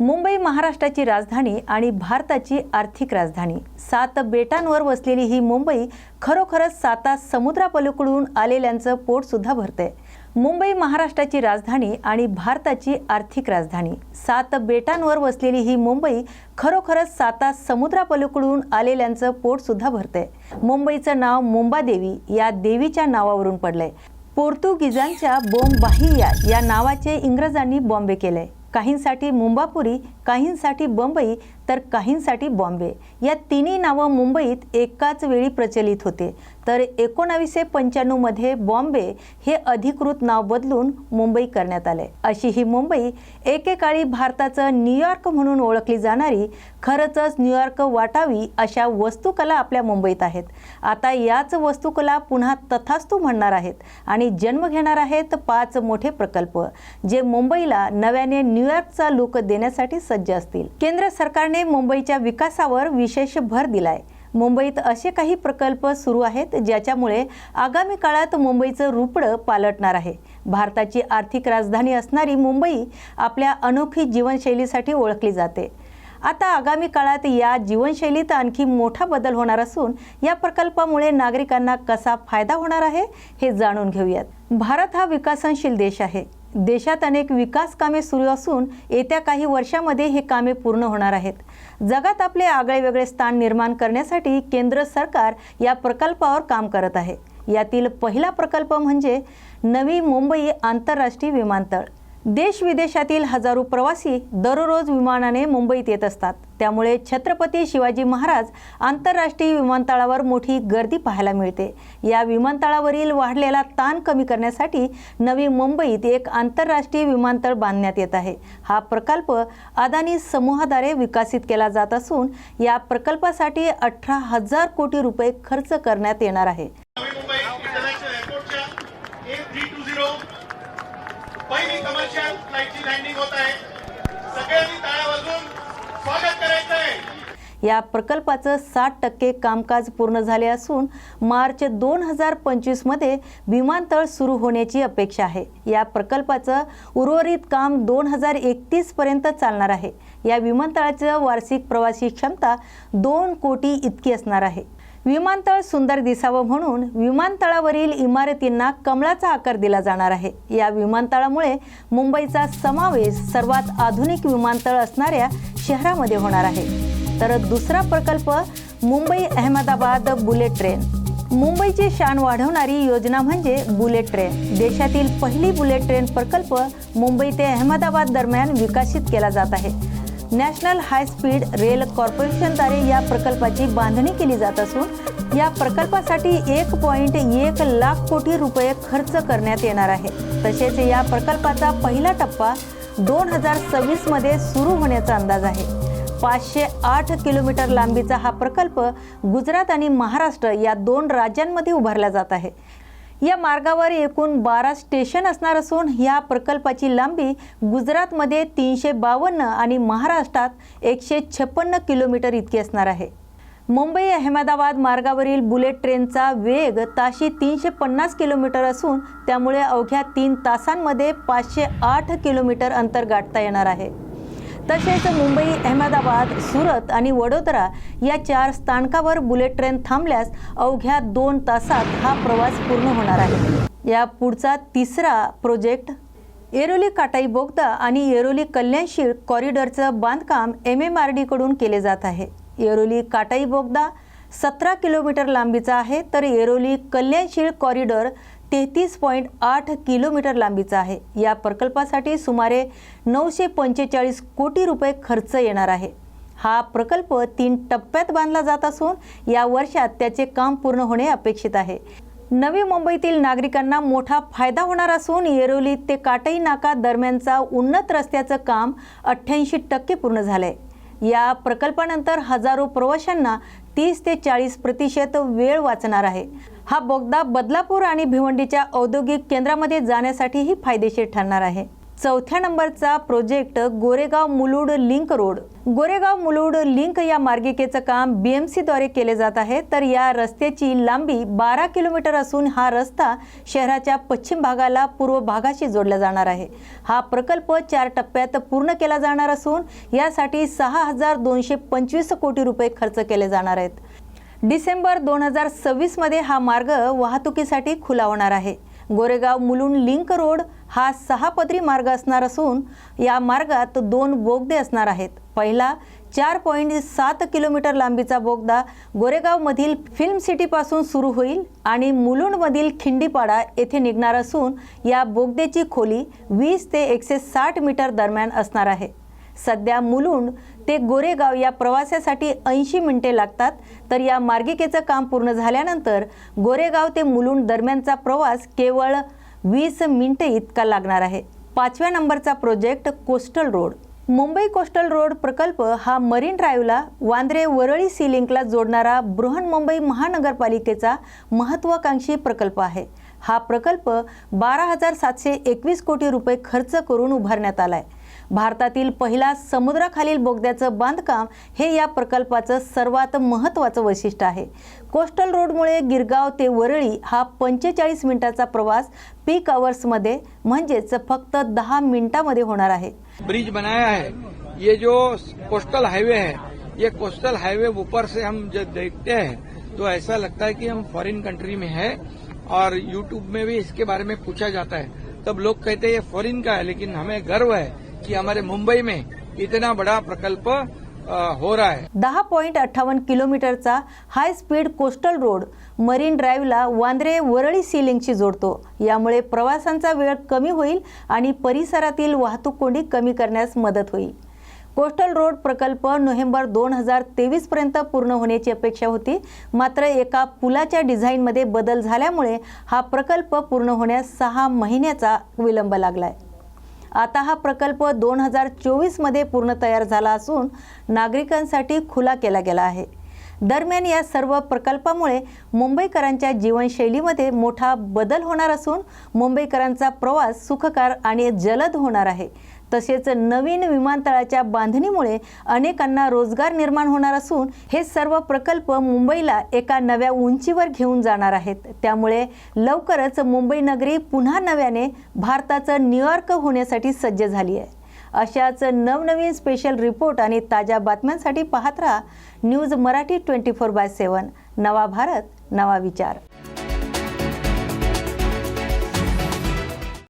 मुंबई महाराष्ट्राची राजधानी आणि भारताची आर्थिक राजधानी. सात बेटांवर वसलेली ही मुंबई खरोखरच साता समुद्रापलीकडून आलेल्यांचं पोटसुद्धा भरते मुंबई महाराष्ट्राची राजधानी आणि भारताची आर्थिक राजधानी. सात बेटांवर वसलेली ही मुंबई खरोखरच साता समुद्रापलीकडून आलेल्यांचं पोटसुद्धा भरते मुंबईचं नाव मुंबादेवी या देवीच्या नावावरून पडलंय. पोर्तुगीजांच्या बोंबाहिया या नावाचे इंग्रजांनी बॉम्बे केले काहींसाठी मुंबापुरी काहींसाठी बंबई तर काहींसाठी बॉम्बे. या तिन्ही नावं मुंबईत एकाच वेळी प्रचलित होते. तर एकोणावीसशे पंच्याण्णवमध्ये बॉम्बे हे अधिकृत नाव बदलून मुंबई करण्यात आले. अशी ही मुंबई एकेकाळी भारताचं न्यूयॉर्क म्हणून ओळखली जाणारी खरंच न्यूयॉर्क वाटावी अशा वस्तुकला आपल्या मुंबईत आहेत. आता याच वस्तुकला पुन्हा तथास्तू म्हणणार आहेत आणि जन्म घेणार आहेत पाच मोठे प्रकल्प जे मुंबईला नव्याने न्यूयॉर्कचा लुक देण्यासाठी सज्ज असतील. केंद्र सरकारने मुंबईच्या विकासावर विशेष भर दिलाय. मुंबईत असे काही प्रकल्प सुरू आहेत ज्याच्यामुळे आगामी काळात मुंबईचं रुपडं पालटणार आहे. भारताची आर्थिक राजधानी असणारी मुंबई आपल्या अनोखी जीवनशैलीसाठी ओळखली जाते. आता आगामी काळात या जीवनशैलीत आणखी मोठा बदल होणार असून या प्रकल्पामुळे नागरिकांना कसा फायदा होणार आहे हे जाणून घेऊयात. भारत हा विकसनशील देश आहे. देशात अनेक विकास कामे सुरू असून येत्या काही वर्षामध्ये हे कामे पूर्ण होणार आहेत. जगात आपले आगळेवेगळे स्थान निर्माण करण्यासाठी केंद्र सरकार या प्रकल्पावर काम करत आहे. यातील पहिला प्रकल्प म्हणजे नवी मुंबई आंतरराष्ट्रीय विमानतळ. देश विदेशातील हजारो प्रवासी दररोज विमानाने मुंबईत येत असतात. त्यामुळे छत्रपती शिवाजी महाराज आंतरराष्ट्रीय विमानतळावर मोठी गर्दी पाहायला मिळते. या विमानतळावरील वाढलेला ताण कमी करण्यासाठी नवी मुंबईत एक आंतरराष्ट्रीय विमानतळ बांधण्यात येत आहे. हा प्रकल्प अदानी समूहाद्वारे विकसित केला जात असून या प्रकल्पासाठी अठरा हजार कोटी रुपये खर्च करण्यात येणार आहे. पहिली कमर्शियल फ्लाईटची लँडिंग होत आहे. सगळ्यांनी टाळ्या वाजून स्वागत करायचं आहे. या प्रकल्पाचं साठ टक्के कामकाज पूर्ण झाले असून मार्च दोन हजार पंचवीसमध्ये विमानतळ सुरू होण्याची अपेक्षा आहे. या प्रकल्पाचं उर्वरित काम दोन हजार एकतीसपर्यंत चालणार आहे. या विमानतळाचं वार्षिक प्रवासी क्षमता दोन कोटी इतकी असणार आहे. विमानतळ सुंदर दिसावं म्हणून विमानतळावरील इमारतींना कमळाचा आकार दिला जाणार आहे. या विमानतळामुळे मुंबईचा समावेश सर्वात आधुनिक विमानतळ असणाऱ्या शहरामध्ये होणार आहे. तर दुसरा प्रकल्प मुंबई अहमदाबाद बुलेट ट्रेन. मुंबईची शान वाढवणारी योजना म्हणजे बुलेट ट्रेन. देशातील पहिली बुलेट ट्रेन प्रकल्प मुंबई ते अहमदाबाद दरम्यान विकसित केला जात आहे. नॅशनल हाय स्पीड रेल कॉर्पोरेशनद्वारे या प्रकल्पाची बांधणी केली जात असून या प्रकल्पासाठी एक पॉईंट एक लाख कोटी रुपये खर्च करण्यात येणार आहे. तसेच या प्रकल्पाचा पहिला टप्पा दोन हजार सव्वीसमध्ये सुरू होण्याचा अंदाज आहे. पाचशे आठ किलोमीटर लांबीचा हा प्रकल्प गुजरात आणि महाराष्ट्र या दोन राज्यांमध्ये उभारला जात आहे. या मार्गावर एकूण बारा स्टेशन असणार असून या प्रकल्पाची लांबी गुजरातमध्ये तीनशे बावन्न आणि महाराष्ट्रात एकशे छप्पन्न किलोमीटर इतकी असणार आहे. मुंबई अहमदाबाद मार्गावरील बुलेट ट्रेनचा वेग ताशी तीनशे पन्नास किलोमीटर असून त्यामुळे अवघ्या तीन तासांमध्ये पाचशे आठ किलोमीटर अंतर गाठता येणार आहे. तसेच मुंबई अहमदाबाद सुरत आणि वडोदरा या चार स्थानकावर बुलेट ट्रेन थांबल्यास अवघ्या दोन तासात हा प्रवास पूर्ण होणार आहे. या पुढचा तिसरा प्रोजेक्ट येरोली काटाई बोगदा आणि येरोली कल्याणशीळ कॉरिडॉरचं बांधकाम एम एम आर डीकडून केले जात आहे. येरोली काटाई बोगदा सतरा किलोमीटर लांबीचा आहे तर येरोली कल्याणशीळ कॉरिडॉर तेहतीस पॉईंट आठ किलोमीटर लांबीचा आहे. या प्रकल्पासाठी सुमारे नऊशे पंचेचाळीस कोटी रुपये खर्च येणार आहे. हा प्रकल्प तीन टप्प्यात बांधला जात असून या वर्षात त्याचे काम पूर्ण होणे अपेक्षित आहे. नवी मुंबईतील नागरिकांना मोठा फायदा होणार असून येरोली ते काटई नाका दरम्यानचा उन्नत रस्त्याचं काम अठ्ठ्याऐंशी टक्के पूर्ण झालंय. या प्रकल्पानंतर हजारो प्रवाशांना तीस ते चाळीस प्रतिशत वेळ वाचणार आहे. हा बोगदा बदलापूर आणि भिवंडीच्या औद्योगिक केंद्रामध्ये जाण्यासाठीही फायदेशीर ठरणार आहे. चौथ्या नंबरचा project Goregaon Mulund link road. Goregaon Mulund link या मार्गिकेचं काम बी एम सीद्वारे केले जात आहे. तर या रस्त्याची लांबी बारा किलोमीटर असून हा रस्ता शहराच्या पश्चिम भागाला पूर्व भागाशी जोडला जाणार आहे. हा प्रकल्प चार टप्प्यात पूर्ण केला जाणार असून यासाठी सहा हजार दोनशे पंचवीस कोटी रुपये खर्च केले जाणार आहेत. डिसेंबर दोन हजार सव्वीसमध्ये हा मार्ग वाहतुकीसाठी खुला होणार आहे. गोरेगाव मुलुंड लिंक रोड हा सहा पदरी मार्ग असणार असून या मार्गात दोन बोगदे असणार आहेत. पहिला चार पॉईंट सात किलोमीटर लांबीचा बोगदा गोरेगावमधील फिल्म सिटीपासून सुरू होईल आणि मुलुंडमधील खिंडीपाडा येथे निघणार असून या बोगद्याची खोली वीस ते एकशे साठ मीटर दरम्यान असणार आहे. सध्या मुलुंड ते गोरेगाव या प्रवासासाठी ऐंशी मिनिटे लागतात. तर या मार्गिकेचं काम पूर्ण झाल्यानंतर गोरेगाव ते मुलुंड दरम्यानचा प्रवास केवळ वीस मिनिटे इतका लागणार आहे. पाचव्या नंबरचा project coastal road. Mumbai coastal road प्रकल्प हा मरीन ड्राईव्हला वांद्रे वरळी सी लिंकला जोडणारा बृहन्मुंबई महानगरपालिकेचा महत्त्वाकांक्षी प्रकल्प आहे. हा प्रकल्प बारा हजार सातशे एकवीस कोटी रुपये खर्च करून उभारण्यात आला आहे भारतातील पहिला समुद्राखालील बोगद्याचं बांधकाम हे या प्रकल्पाचं सर्वात महत्त्वाचं वैशिष्ट्य आहे. कोस्टल रोडमुळे गिरगाव ते वरळी हा पंचेचाळीस मिनिटाचा प्रवास पीक अवर्समध्ये म्हणजेच फक्त दहा मिनिटामध्ये होणार आहे. ब्रिज बनाया है. ये जो कोस्टल हाईवे है ये कोस्टल हाईवे ऊपर से हम जब देखते हैं तो ऐसा लगता है कि हम फॉरेन कंट्री में है और यूट्यूब में भी इसके बारे में पूछा जाता है। तब लोग कहते हैं ये फॉरेन का है लेकिन हमें गर्व है कि हमारे मुंबई में इतना बड़ा प्रकल्प हो रहा है। दहा पॉईंट अठ्ठावन्न किलोमीटरचा high speed coastal road marine ड्राईव्हला Vandre Worli sea लिंकशी जोडतो. यामुळे प्रवासांचा वेळ कमी होईल आणि परिसरातील वाहतूक कोंडी कमी करण्यास मदत होईल. कोस्टल रोड प्रकल्प नोव्हेंबर दोन हजार तेवीसपर्यंत पूर्ण होण्याची अपेक्षा होती. मात्र एका पुलाच्या डिझाईनमध्ये बदल झाल्यामुळे हा प्रकल्प पूर्ण होण्यास सहा महिन्याचा विलंब लागलाय. आता हा प्रकल्प दोन हजार चोवीसमध्ये पूर्ण तयार झाला असून नागरिकांसाठी खुला केला गेला आहे. दरम्यान या सर्व प्रकल्पामुळे मुंबईकरांच्या जीवनशैलीमध्ये मोठा बदल होणार असून मुंबईकरांचा प्रवास सुखकर आणि जलद होणार आहे. तसेच नवीन विमानतळाच्या बांधणीमुळे अनेकांना रोजगार निर्माण होणार असून हे सर्व प्रकल्प मुंबईला एका नव्या उंचीवर घेऊन जाणार आहेत. त्यामुळे लवकरच मुंबई नगरी पुन्हा नव्याने भारताचं न्यूयॉर्क होण्यासाठी सज्ज झाली आहे. अशाच नवनवीन स्पेशल रिपोर्ट आणि ताज्या बातम्यांसाठी पाहत राहा news Marathi twenty four by seven. नवा भारत नवा विचार.